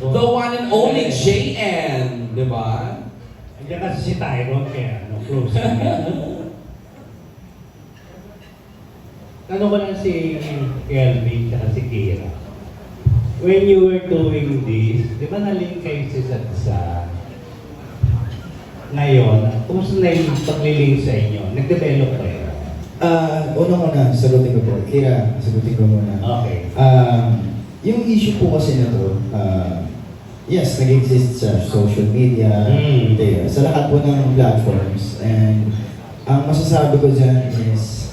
The one and only JN, di ba? Andiyan kasi si Tyrone kaya ano, close. Ano ba lang si Kelvin at si Kira? When you were doing this, di ba na-link kayo sa isa't isa? Ngayon, kumusta na yung paglilink sa inyo? Nag-develop kayo? Ah, unang-una, sagutin ko po. Kira, sagutin ko muna. Okay. Um, yung issue po kasi na to, ah, yes, nag-exist sa social media, Mm. di- sa lahat po ng platforms. And ang masasabi ko dyan is,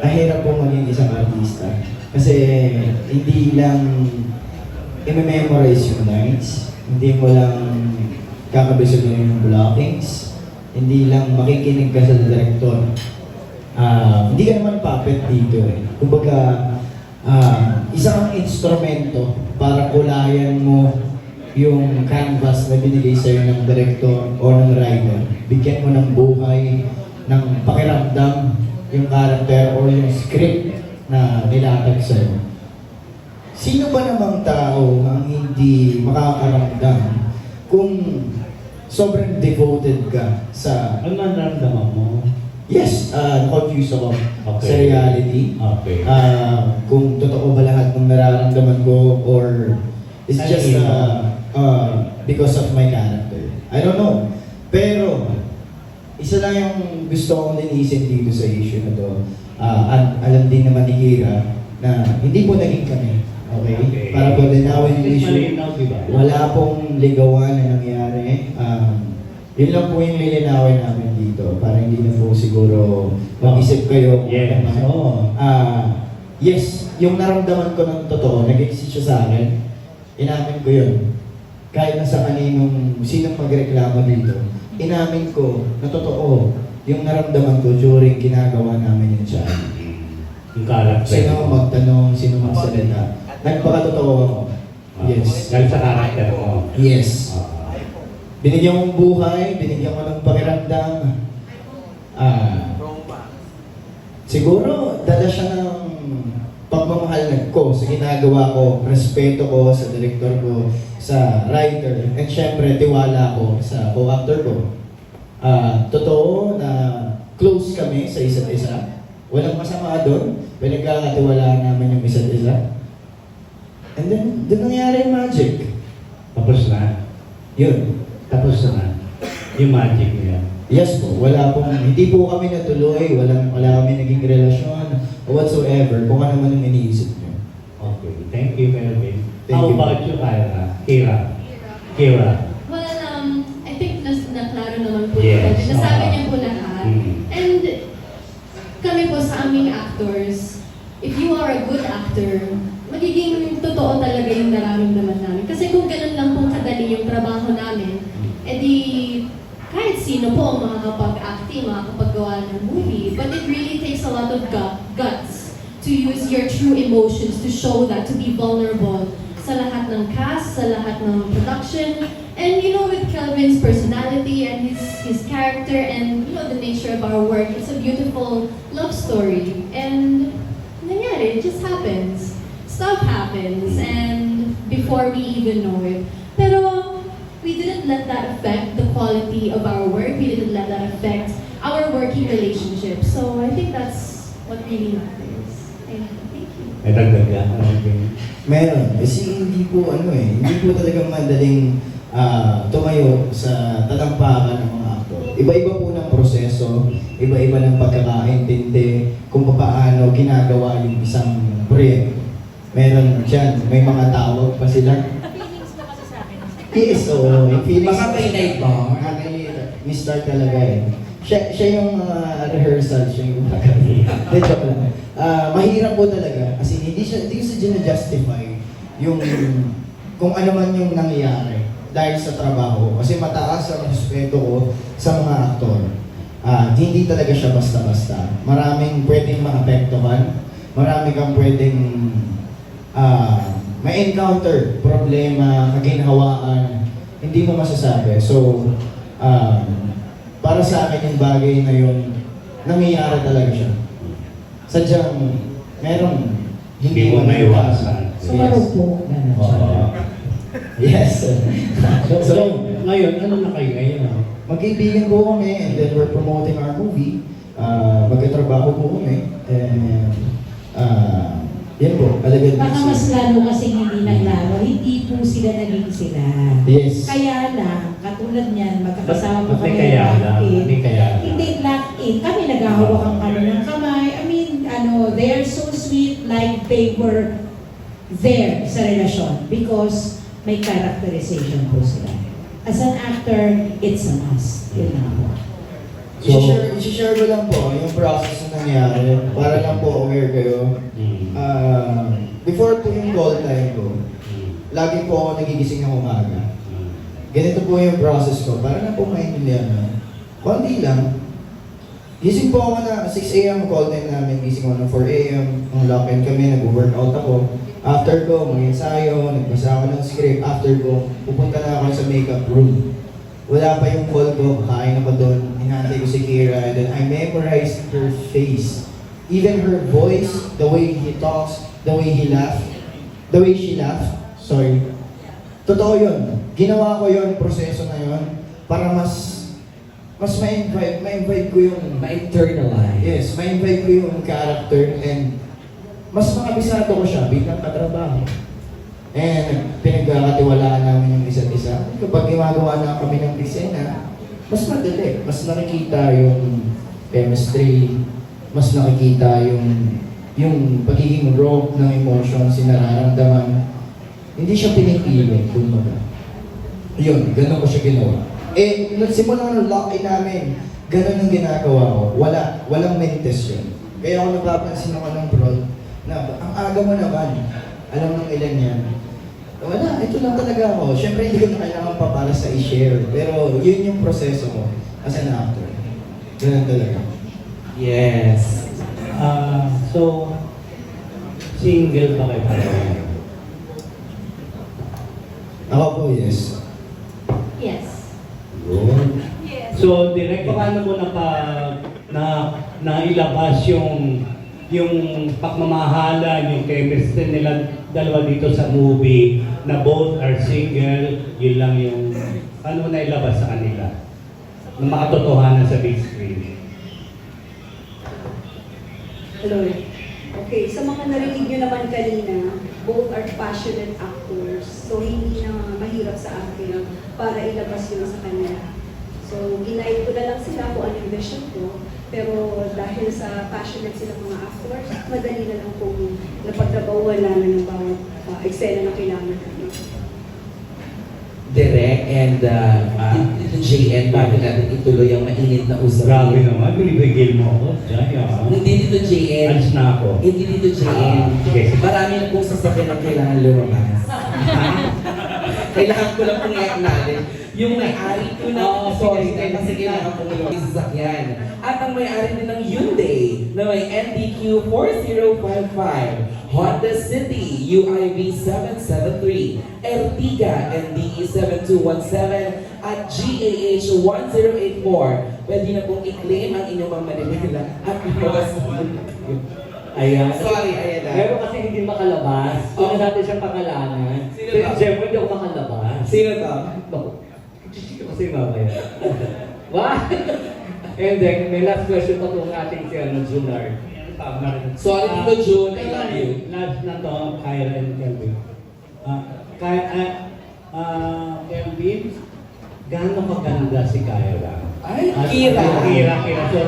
mahirap po maging isang artista. Kasi hindi lang i-memorize yung lines, hindi mo lang kakabisog yung blockings, hindi lang makikinig ka sa director. Ah, hindi ka naman puppet dito eh. Kumbaga, ah, isang instrumento para kulayan mo yung canvas na binigay sa'yo ng director o ng writer. Bigyan mo ng buhay, ng pakiramdam yung character or yung script na nilatag sa'yo. Sino ba namang tao ang hindi makakaramdam kung sobrang devoted ka sa Ano nararamdaman mo? Yes, uh, confused ako Okay. sa reality. Okay. Ah, kung totoo ba lahat ng nararamdaman ko or it's Ano just uh, uh, because of my character. I don't know. Pero, isa lang yung gusto kong linisin dito sa issue na to. Ah, at alam din naman ni Kira na hindi po naging kami. Okay? Okay. Para po linawin yung issue. Wala pong ligawan na nangyari. Um, yun lang po yung lilinawin namin dito para hindi na po siguro mag-isip kayo. Yes. ano. Oo. Ah, yes, yung naramdaman ko ng totoo, nag-exist siya sa akin, inamin ko yun. Kahit na sa kaninong, sinong magreklamo dito, inamin ko na totoo yung naramdaman ko during ginagawa namin yung child. Yung character. Sino magtanong, sino magsalita. Nagpakatotoo ako. Yes. Dahil sa character mo. Yes. Ah. Binigyan mong buhay, binigyan mo ng pakiramdam. Ah, siguro, dala siya ng pagmamahal ko sa ginagawa ko, respeto ko sa director ko, sa writer, and syempre, tiwala ko sa co-actor ko. Ah, totoo na close kami sa isa't isa. Walang masama doon. Pinagkakatiwalaan namin yung isa't isa. And then, doon nangyari yung magic. Tapos na. Yun. Tapos na. Yung magic niya. Yes po, wala pong, hindi po kami natuloy, walang, wala kami naging relasyon, whatsoever, kung ano man ang iniisip niyo. Okay. Thank you, Melvin. Thank How you. about you, Kyra? Kira? Kira? Well, um, I think nas naklaro naman po Yes, yes. Nasabi niya po lahat. Mm. And kami po sa aming actors, if you are a good actor, magiging totoo talaga yung nararamdaman namin. Kasi kung ganun lang pong kadali yung trabaho namin, edi kahit sino po ang makakapag-acting, makakapaggawa ng movie. But it really takes a lot of gut, guts to use your true emotions to show that, to be vulnerable sa lahat ng cast, sa lahat ng production. And you know, with Kelvin's personality and his, his character and you know, the nature of our work, it's a beautiful love story. And nangyari, it just happens. Stuff happens and before we even know it. Pero we didn't let that affect the quality of our work. We didn't let that affect our working relationship. So I think that's what really matters. And thank you. May dagdag yan. Okay. Meron, kasi hindi po ano eh, hindi po talagang madaling ah, tumayo sa talampakan ng mga aktor. Iba-iba po ng proseso, iba-iba ng pagkakaintindi kung paano ginagawa yung isang proyekto. Meron dyan, may mga tawag pa sila. Yes, oo. Yung feelings. Baka may night bar. Mr. talaga eh. Siya, siya yung mga rehearsal, siya yung mga Hindi, joke lang. Ah, mahirap po talaga. Kasi hindi siya, hindi ko siya justify yung kung ano man yung nangyayari dahil sa trabaho. Kasi mataas ang respeto ko sa mga aktor. Ah, hindi talaga siya basta-basta. Maraming pwedeng maapektuhan. Marami kang pwedeng ah, may encounter, problema, kaginhawaan, hindi mo masasabi. So, um, para sa akin yung bagay na yun, nangyayari talaga siya. Sadyang, meron, Hindi mo naiwasan. naiwasan. Yes. Oo. Yes. So, so, ngayon, ano na kayo ngayon? ah? magkaibigan po kami and then we're promoting our movie. Uh, magkatrabaho po kami. And, uh, yan po, alagad Baka mas lalo kasi hindi naglaro, hindi po sila naging sila. Yes. Kaya lang, katulad niyan, magkakasama po kami kaya lock na? in. May kaya na? Hindi lock in. Kami naghahawakan kami ng kamay. I mean, ano, they are so sweet like they were there sa relasyon because may characterization po sila. As an actor, it's a must. Yun na po. So, share i-share ko lang po yung process na nangyari para lang po aware kayo. Uh, before po yung call time ko, Hmm. lagi po ako nagigising ng umaga. Hmm. Ganito po yung process ko, para na po maintindihan mo. Konti lang. Gising po ako na 6 a.m. call time namin, gising ako ng 4 a.m. Ang lock in kami, nag-workout ako. After ko, mag-ensayo, nagbasa ako ng script. After ko, pupunta na ako sa makeup room. Wala pa yung call ko, kain ako doon, hinantay ko si Kira, and then I memorized her face. Even her voice, the way he talks, the way he laughed, the way she laughed, sorry. Totoo yun. Ginawa ko yun, proseso na yun, para mas mas ma-invite, ma-invite ko yung Ma-internalize. Yes, ma-invite ko yung character and mas makabisado ko siya bilang katrabaho. And pinagkakatiwalaan namin yung isa't isa. Kapag gumagawa na kami ng eksena, mas madali. Mas nakikita yung chemistry, mas nakikita yung yung pagiging raw ng emotions, nararamdaman. Hindi siya pinipilit, kumbaga. Yun, ganun ko siya ginawa. Eh, nagsimula ng lock-in namin, ganun ang ginagawa ko. Wala, walang mentes yun. Kaya ako napapansin ako ng prod na ang aga mo naman, alam ng ilan yan. Wala, ito lang talaga ako. Siyempre, hindi ko na kailangan pa para sa i-share. Pero yun yung proseso ko as an actor. Ganun talaga. Yes. Ah, so, single pa kayo pala? Ako po, yes. Yes. Yun. So, direct, paano mo na pa, na, nailabas yung yung pagmamahalan, yung chemistry nila dalawa dito sa movie na both are single, yun lang yung paano mo nailabas sa kanila na makatotohanan sa big screen. Hello. Okay, sa mga narinig nyo naman kanina, both are passionate actors. So, hindi na mahirap sa akin para ilabas yun sa kanila. So, ginaid ko na lang sila kung ano yung vision ko. Pero dahil sa passionate sila mga actors, madali na lang kung napagtrabahuan namin ng bawat uh, eksena na kailangan namin. Direct and uh, ito JN, bago natin ituloy ang mainit na usapan. Grabe naman, binibigil mo ako. Diyan, ah. Hindi dito JN. Alis na ako. Hindi dito JN. Ah, sige. Marami na pong sasakyan na kailangan lumabas. kailangan ko lang pong i-acknowledge. Yung may-ari ko na, Oo, sorry, sige, kasi lumabas yung sasakyan. At ang may-ari din ng Hyundai na may NDQ 4055, Honda City UIV 773, Ertiga NDE 7217, at GAH 1084. Pwede na pong i-claim ang inyong mga Manila at boss. Ayan. Sorry, ayan na. Meron kasi hindi makalabas. Kung natin siyang pakalanan. Sino ba? Siyempre hindi ako makalabas. Sino to? Kasi mamaya. Wah! And then, may last question pa itong ating si ano, Junard. Rin. Sorry, Ah, Tito Jun, I love you. Last na to, Kyra and Kelvin. Ah, Kay, ah, ah, Kelvin, gaano kaganda si Kyra? Ay, Ah, Kira. Kira, Kira. So,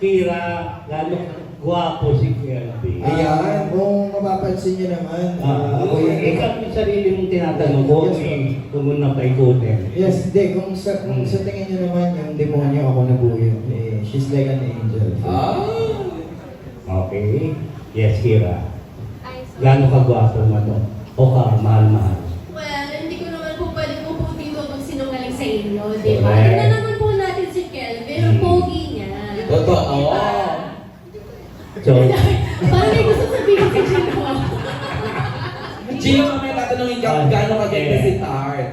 Kira, lalo gwapo si Kelvin. Ayan, kung mapapansin niyo naman, Ah, ah, ako yung... ikaw yung sarili mong tinatanong ko, Yes, eh, kung muna paikutin. Yes, hindi. Kung sa, kung sa tingin niyo naman, yung demonyo ako nabuyo. Eh, she's like an angel. Ah. Okay. Yes, Kira. Ay, sorry. Gaano ka gwapo mo to? O ka, mahal-mahal? Well, hindi ko naman po pwede po po dito magsinungaling sa inyo, di ba? Correct. Tignan naman po natin si Kelvin, ang Hmm. pogi niya. Totoo. Di ba? So, Parang may gusto sabihin si Gino. Gino, may tatanungin ka kung gaano kaganda si Tart.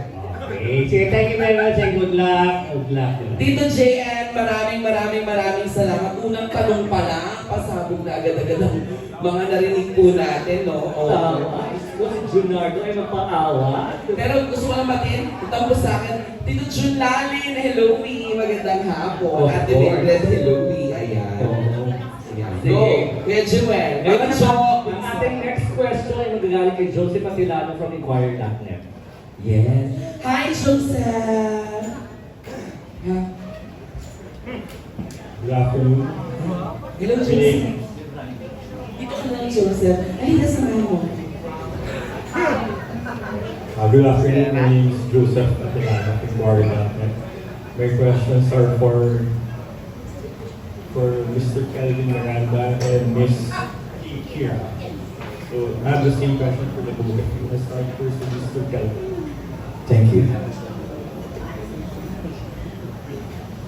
okay. Sige, thank you very much and good luck. Good luck. Tito JN, maraming maraming maraming salamat. Unang tanong pa lang, pasabog na agad-agad ang mga narinig po natin, no? O, Tama. ko si Junardo ay mapaawa. Pero gusto ko lang batiin, tapos sa akin, Tito Jun Lalin, hello me, magandang hapon. Of Ate course. Hello me, ayan. Go, Kuya Jewel. Bakit so? ang ating next question ay magagaling kay Joseph Atilano from Inquirer.net. Yes. Hi, Joseph. Ha? Good afternoon. Hello, Joseph. Dito ka lang, Joseph. Ay, nasa mo. Uh, good afternoon. My name is Joseph Atilano from Warren.net. My questions are for for Mr. Kelvin Miranda and Miss Kira. So I have the same question for the both of you. Let's start first with Mr. Kelvin. Thank you.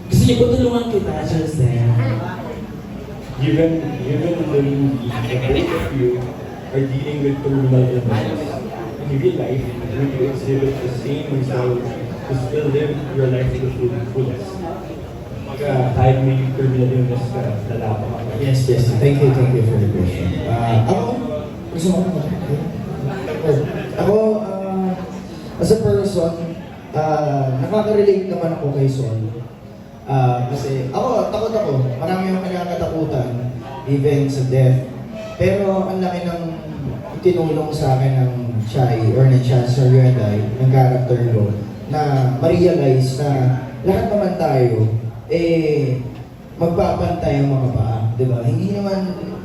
Gusto niyo po tulungan kita, Joseph? Given given the movie, the both of you are dealing with terminal illnesses. In real life, would you exhibit the same resolve to still live your life to the full, fullest? Mga kahit may terminal illness ka, ka pa. Yes, yes. Thank you, thank you for the question. Ah, ako, gusto ko Ako, ah, as a person, ah, nakaka-relate naman ako kay Sol. Ah, kasi ako, takot ako. Marami akong kinakatakutan, even sa death. Pero ang laki ng itinulong sa akin ng Chai or ng Chancellor Yuenday, ng character ko, na ma-realize na lahat naman tayo, eh, magpapantay ang mga paa, di ba? Hindi naman,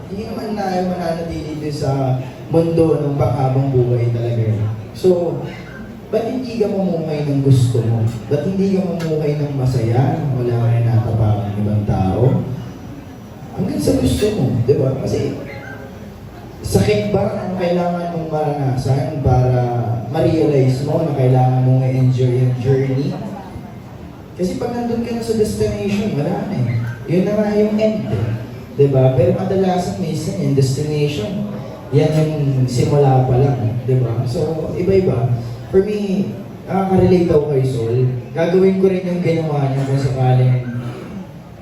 hindi naman tayo mananatili dito sa mundo ng panghabang buhay talaga. So, ba't hindi ka mamumuhay ng gusto mo? Ba't hindi ka mamumuhay ng masaya? Wala ka natapakan ng ibang tao? Hanggang sa gusto mo, di ba? Kasi, sakit ba ang kailangan mong maranasan para ma-realize mo na kailangan mong i-enjoy yung journey? Kasi pag nandun ka na sa destination, wala na eh. Yun na nga yung end eh. Diba? Pero kadalasan minsan yung destination, yan yung simula pa lang. Diba? So, iba-iba. For me, nakaka-relate ako kay Sol. Gagawin ko rin yung ginawa niya kung sakaling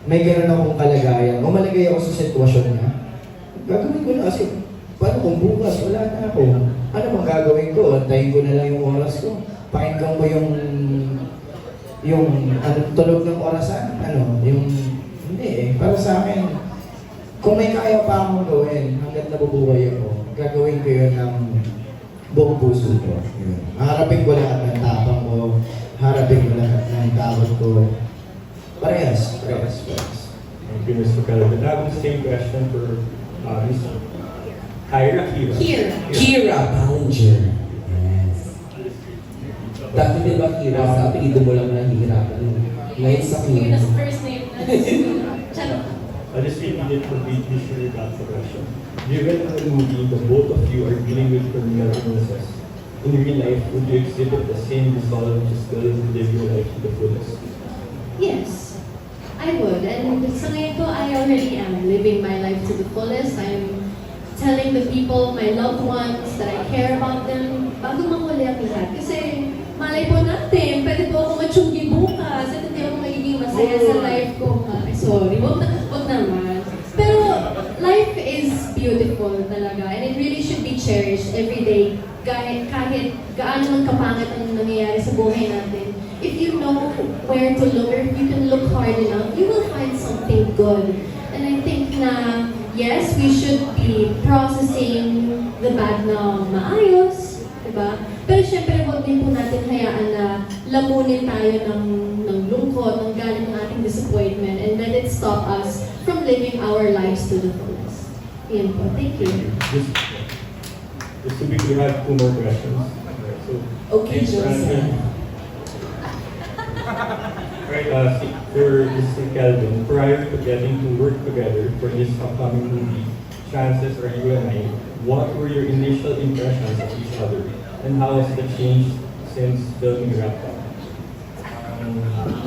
may ganun akong kalagayan. O malagay ako sa sitwasyon niya. Gagawin ko na kasi paano kung bukas wala na ako? Ano bang gagawin ko? Antayin ko na lang yung oras ko. Pakinggan ko yung yung ano, tulog ng orasan, ano, yung, hindi eh, para sa akin, kung may kaya pa akong gawin hanggat nabubuhay ako, gagawin ko yun ng buong puso ko. Yun. Harapin ko lahat ng tapang ko, harapin ko lahat ng takot ko. Parehas, parehas, parehas. Thank you, Mr. Calvin. I have the same question for uh, Ms. Kyra Kira. Here. Kira Ballinger. Dati di ba Kira, sa apelido mo lang nahihirapan. Ngayon sa Kira. nasa first name na. Charot. I just completely sure that's the question. Given the movie, the both of you are dealing with terminal illnesses. In real life, would you exhibit the same resolve to still live your life to the fullest? Yes, I would. And sa ngayon po, I already am living my life to the fullest. I'm telling the people, my loved ones, that I care about them bago manghuli ang lahat. Kasi malay po natin, pwede po ako matsyunggi bukas at hindi ako magiging masaya sa life ko. Ay, sorry, wag, na, wag naman. Pero life is beautiful talaga and it really should be cherished every day kahit, kahit gaano man kapangit ang nangyayari sa buhay natin. If you know where to look or if you can look hard enough, you will find something good. And I think na, yes, we should be processing the bad na maayos, diba? Pero syempre, huwag din po natin hayaan na lamunin tayo ng, ng lungkot, ng galit ng ating disappointment, and let it stop us from living our lives to the fullest. Yan po. Thank you. Just, just to be clear, I have two more questions. So, Okay, Joseph. Right, uh, for Mr. Kelvin, prior to getting to work together for this upcoming movie, Chances or You and I, what were your initial impressions of each other? And how has it changed since filming wrapped up? Um,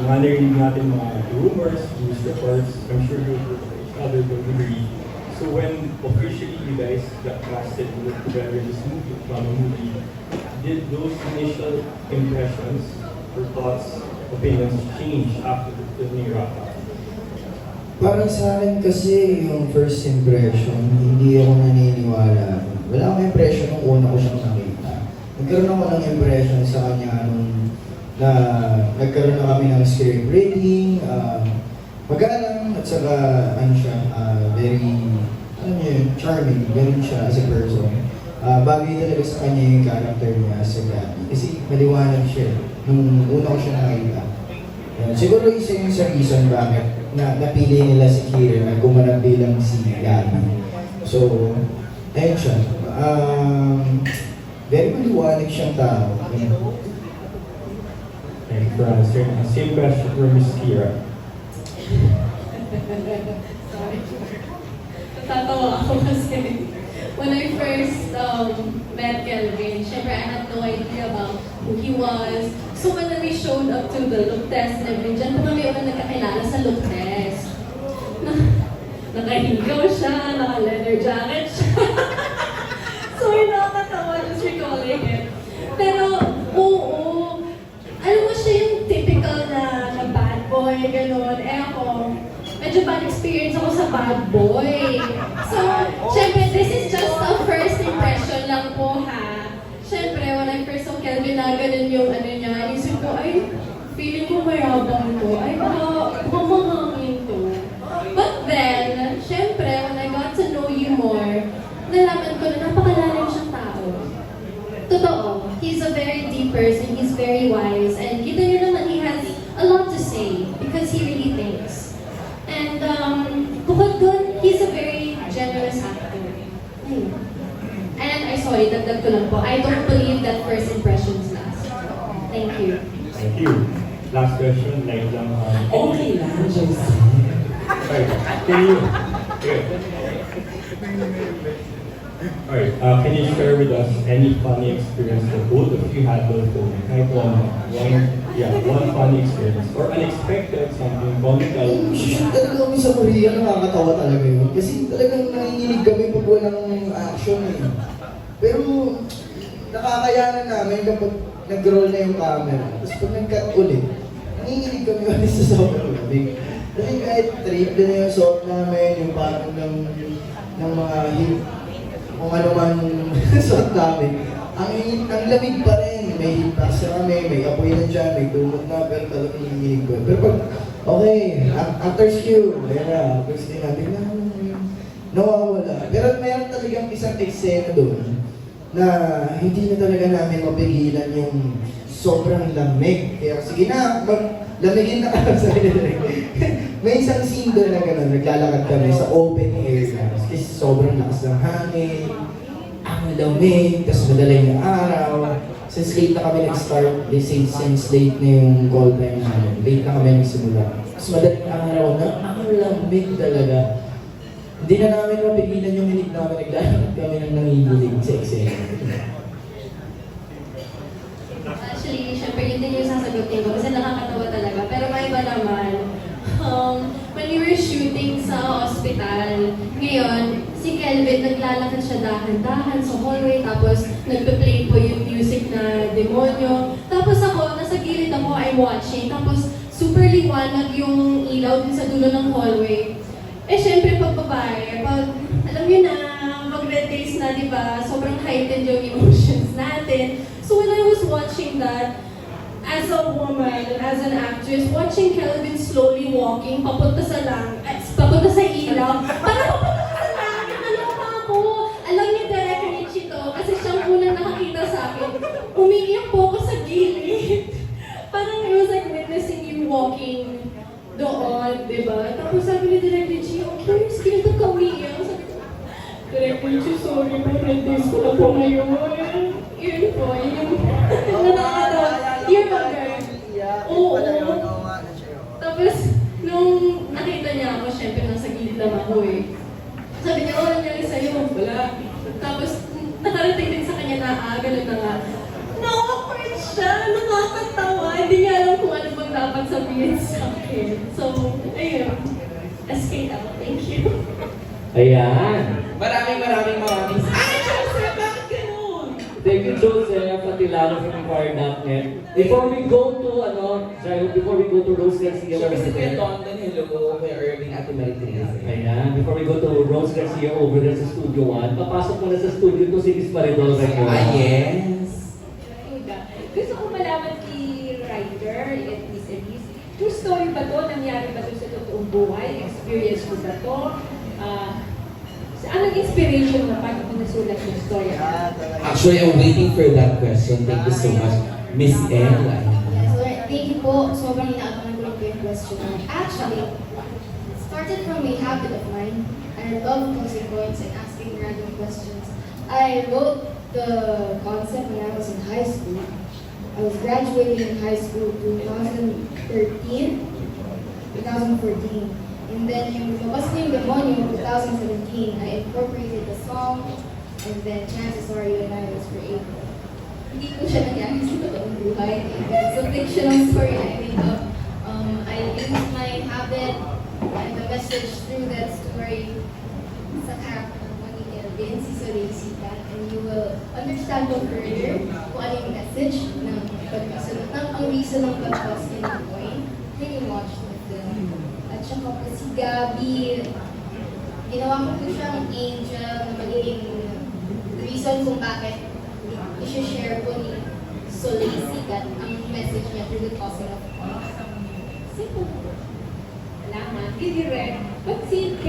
mga narinig natin mga rumors, news reports, I'm sure you heard from other will. So when officially you guys got casted work together this movie, upcoming movie, did those initial impressions or thoughts, opinions change after the filming wrapped up? Para sa akin kasi yung first impression, hindi ako naniniwala. Wala akong impression nung una ko siyang nakita. Nagkaroon ako ng impression sa kanya nung na nagkaroon na kami ng script reading, uh, magalang at saka ano siya, ah, very, ano yun, charming, ganun siya as a person. Ah, bagay talaga sa kanya yung character niya as a Gabby. Kasi maliwanag siya nung una ko siya nakita. Yun. Siguro isa yung sa reason bakit na napili nila si Kira na gumanap bilang si Gabby. So, ayun siya. Um, very maliwanag siyang tao. Thank you for answering. Same question for Miss Kira. Sorry. Natatawa ako kasi when I first um, met Kelvin, syempre I had no idea about who he was. So when we showed up to the look test and everything, dyan po kami una nagkakilala sa look test. Na, nakahigaw siya, naka-leather jacket siya. It. Pero, oo, alam mo siya yung typical na, na bad boy, gano'n. Eh ako, medyo bad experience ako sa bad boy. So, syempre, this is just a first impression lang po ha. Syempre, when I first saw Kelvin na ganun yung ano niya, isip ko, ay, feeling ko mayabang to. Ay, baka, baka mahangin to. But then, syempre, when I got to know you more, nalaman ko na person. He's very wise. And kita niyo naman, he has a lot to say because he really thinks. And um, bukod dun, he's a very generous actor. And I sorry, dagdag ko lang po. I don't believe that first impressions last. Thank you. Thank you. Last question, like lang. Um, Okay lang, Jose. Sorry, can you? Okay. Alright, uh, can you share with us any funny experience that both of you had while filming? Kahit one, one, yeah, one funny experience or unexpected, something comical. Shoot talaga kami sa Korea, nakakatawa talaga yun. Kasi talagang nanginginig kami pag walang action eh. Pero nakakayanan namin kapag nag-roll na yung camera. Tapos pag nag-cut ulit, nanginginig kami ulit sa sobrang. Kasi kahit trip na yung suot namin, yung parang ng, ng mga hip, kung ano man suot namin, ang, ang lamig pa rin. May na kami, may apoy na dyan, may dumot na, pero talagang nanginginig ko. Pero pag, okay, ac- actor's cue, ayan na, actor's cue natin na, nawawala. Pero meron talagang isang eksena doon na hindi na talaga namin mapigilan yung sobrang lamig. Kaya sige na, mag, lamigin na kami sa May isang doon na gano'n, naglalakad kami sa open air na. Kasi sobrang lakas ng hangin, ang lamig, tapos madaling na araw. Since late na kami nag-start, they say since late na yung call time namin, late na kami nagsimula. Tapos madaling araw na, ang lamig talaga. Hindi na namin mapigilan yung hinig namin, naglalakad kami ng nanginginig sa eksena. Actually, syempre yun din yung sasagutin ko kasi nakakatawa talaga. Pero may iba naman, um, when we were shooting sa hospital, ngayon, si Kelvin naglalakad siya dahan-dahan sa hallway, tapos nagpe-play po yung music na demonyo. Tapos ako, nasa gilid ako, I'm watching, tapos super liwanag yung ilaw din sa dulo ng hallway. Eh, syempre, pag babae, pag, alam niyo na, pag red days na, di ba, sobrang heightened yung emotions natin. So when I was watching that, as a woman, as an actress, watching Kelvin slowly walking, papunta sa lang, at papunta sa ilaw, parang papunta sa langit, naloka ako. Alam niyo, Derek Richie to, kasi siyang unang nakakita sa akin. Umiiyak po ako sa gilid. parang it was like witnessing you walking doon, di ba? Tapos sabi ni Direk Richie, okay, sige na ka umiiyak. Sabi ko, Direk Richie, sorry, may red days ko na po ngayon. Yun po, yun yung nakakatawa. Yun ba, guys? Oo. Tapos, nung nakita niya ako, syempre nasa gilid lang ako eh. Sabi niya, oh, nangyari sa'yo. Wala. Tapos, nakarating din sa kanya na, ah, ganun na nga. Na-awkward siya, nakakatawa. Hindi niya alam kung ano bang dapat sabihin sa akin. So, ayun. SKL, thank you. Ayan. Maraming maraming maraming... Thank you, Joseph, pati lalo sa Net. Before we go to, ano, sorry, before we go to Rose Garcia Siyempre over si Kuya there. Tonton, hello, Kuya Irving, Ate Maritrez. Ayan, before we go to Rose Garcia over there sa Studio 1, papasok muna sa studio to si Miss Maridol Raymond. Ah, yes. Gusto ko malaman si writer, at Miss Elise, true story ba to? Nangyari ba to sa totoong buhay? Experience mo ba to? Ah, sa anong inspiration mo paano mo nasulat yung story? Actually, I'm waiting for that question. Thank you so much, Miss Ella. Thank you po. Sobrang inaabangan ko po yung question. Actually, started from a habit of mine. I love posing points and asking random questions. I wrote the concept when I was in high school. I was graduating in high school 2013, 2014. And then yung lumabas na yung demonyo 2017, I incorporated the song and then chances are and I was created hindi ko siya nangyari sa totoong buhay. It's a fictional story I made up. Um, I used my habit and the message through that story sa character ko ni Elvin, si Soleil and you will understand mo further kung ano yung message ng pag-reason, ng ang reason ng in the coin when you watch the film. At saka po si Gabi, ginawa ko po siyang angel na magiging reason kung bakit i-share po ni Soleil Sikat ang message niya through the tossing of coins. Simple. Salamat. Hindi direct. But si